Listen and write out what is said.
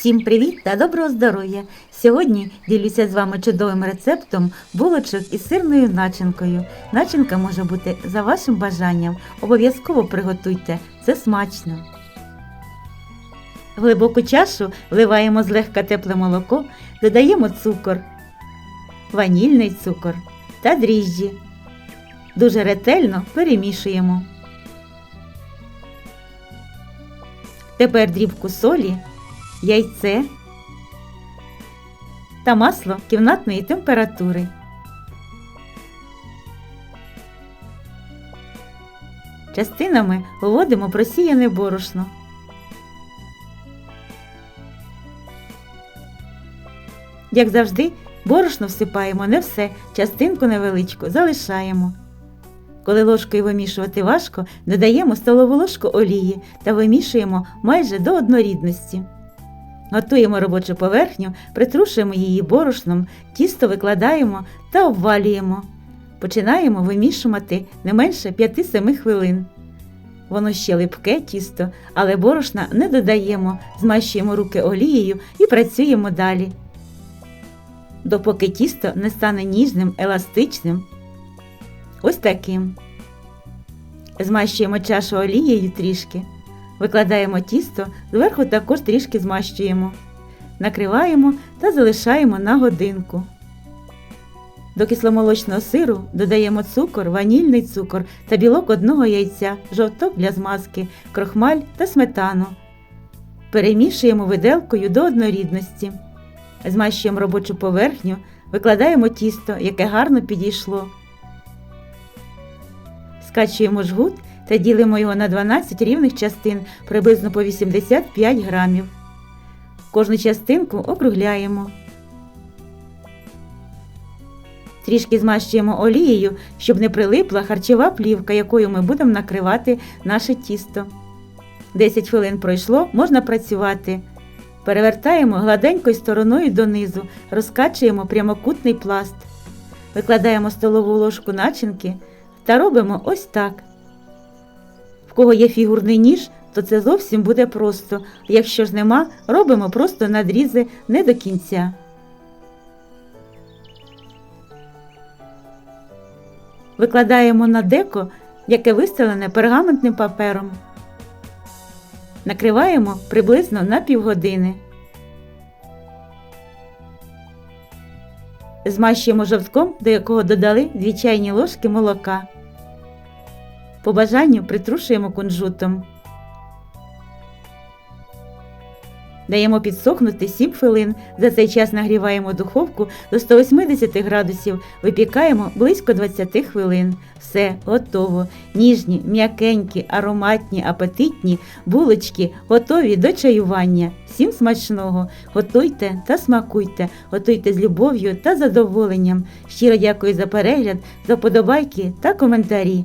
Всім привіт та доброго здоров'я! Сьогодні ділюся з вами чудовим рецептом булочок із сирною начинкою. Начинка може бути за вашим бажанням. Обов'язково приготуйте, це смачно. В глибоку чашу вливаємо злегка тепле молоко, додаємо цукор, ванільний цукор та дріжджі. Дуже ретельно перемішуємо. Тепер дрібку солі, яйце та масло кімнатної температури. Частинами вводимо просіяне борошно. Як завжди, борошно всипаємо не все, частинку невеличку залишаємо. Коли ложкою вимішувати важко, додаємо столову ложку олії та вимішуємо майже до однорідності. Готуємо робочу поверхню, притрушуємо її борошном, тісто викладаємо та обвалюємо. Починаємо вимішувати не менше 5-7 хвилин. Воно ще липке тісто, але борошна не додаємо, змащуємо руки олією і працюємо далі. Допоки тісто не стане ніжним, еластичним. Ось таким. Змащуємо чашу олією трішки. Викладаємо тісто, зверху також трішки змащуємо. Накриваємо та залишаємо на годинку. До кисломолочного сиру додаємо цукор, ванільний цукор та білок одного яйця, жовток для змазки, крохмаль та сметану. Перемішуємо виделкою до однорідності. Змащуємо робочу поверхню, викладаємо тісто, яке гарно підійшло. Скачуємо жгут та ділимо його на 12 рівних частин приблизно по 85 грамів. Кожну частинку округляємо. Трішки змащуємо олією, щоб не прилипла харчова плівка, якою ми будемо накривати наше тісто. 10 хвилин пройшло, можна працювати. Перевертаємо гладенькою стороною донизу, розкачуємо прямокутний пласт. Викладаємо столову ложку начинки та робимо ось так. В кого є фігурний ніж, то це зовсім буде просто. Якщо ж нема, робимо просто надрізи не до кінця. Викладаємо на деко, яке вистелене пергаментним папером. Накриваємо приблизно на півгодини. Змащуємо жовтком, до якого додали 2 чайні ложки молока. По бажанню притрушуємо кунжутом. Даємо підсохнути 7 хвилин. За цей час нагріваємо духовку до 180 градусів, випікаємо близько 20 хвилин. Все готово. Ніжні, м'якенькі, ароматні, апетитні булочки готові до чаювання. Всім смачного! Готуйте та смакуйте, готуйте з любов'ю та задоволенням. Щиро дякую за перегляд, за подобайки та коментарі.